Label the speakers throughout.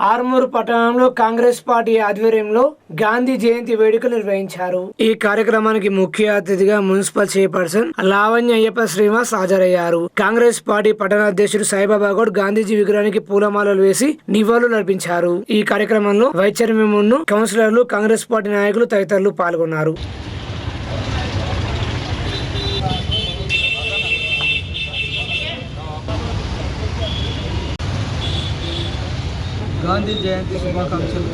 Speaker 1: ఆర్మూరు పట్టణంలో కాంగ్రెస్ పార్టీ ఆధ్వర్యంలో గాంధీ జయంతి వేడుకలు నిర్వహించారు. ఈ కార్యక్రమానికి ముఖ్య అతిథిగా మున్సిపల్ చైర్పర్సన్ లావణ్య అయ్యప్ప శ్రీనివాస్ హాజరయ్యారు. కాంగ్రెస్ పార్టీ పట్టణ అధ్యక్షుడు సాయిబాబా గౌడ్ గాంధీజీ విగ్రహానికి పూలమాలలు వేసి నివాళులు అర్పించారు. ఈ కార్యక్రమంలో వైస్ చైర్మన్ కౌన్సిలర్లు కాంగ్రెస్ పార్టీ నాయకులు తదితరులు పాల్గొన్నారు.
Speaker 2: గాంధీ జయంతి శుభాకాంక్షలు.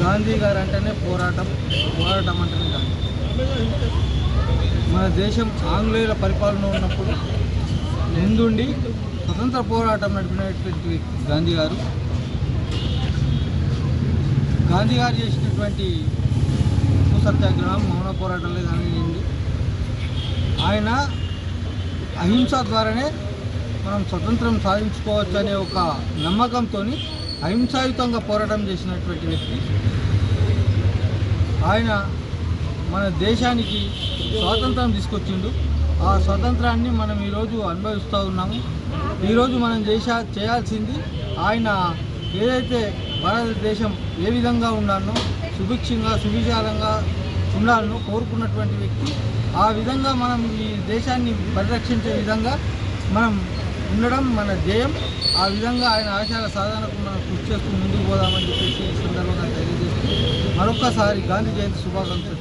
Speaker 2: గాంధీ గారు అంటేనే పోరాటం పోరాటం అంటేనే గాంధీ. మన దేశం ఆంగ్లేయుల పరిపాలన ఉన్నప్పుడు ముందుండి స్వతంత్ర పోరాటం నడిపినటువంటి గాంధీ గారు. గాంధీ గారు చేసినటువంటి ఉప్పు సత్యాగ్రహం మౌన పోరాటం కానివ్వండి ఆయన అహింస ద్వారానే మనం స్వతంత్రం సాధించుకోవచ్చు అనే ఒక నమ్మకంతో అహింసాయుతంగా పోరాటం చేసినటువంటి వ్యక్తి. ఆయన మన దేశానికి స్వాతంత్రం తీసుకొచ్చిండు. ఆ స్వాతంత్రాన్ని మనం ఈరోజు అనుభవిస్తూ ఉన్నాము. ఈరోజు మనం చేసా చేయాల్సింది ఆయన ఏదైతే భారతదేశం ఏ విధంగా ఉండాలనో సుభిక్షంగా సువిశాలంగా ఉండాలనో కోరుకున్నటువంటి వ్యక్తి ఆ విధంగా మనం ఈ దేశాన్ని పరిరక్షించే విధంగా మనం ఉండడం మన ధ్యేయం. ఆ విధంగా ఆయన ఆశయాల సాధనకు మనం కృషి చేస్తూ ముందుకు పోదామని చెప్పేసి ఈ సందర్భంగా తెలియజేస్తూ మరొక్కసారి గాంధీ జయంతి శుభాకాంక్షలు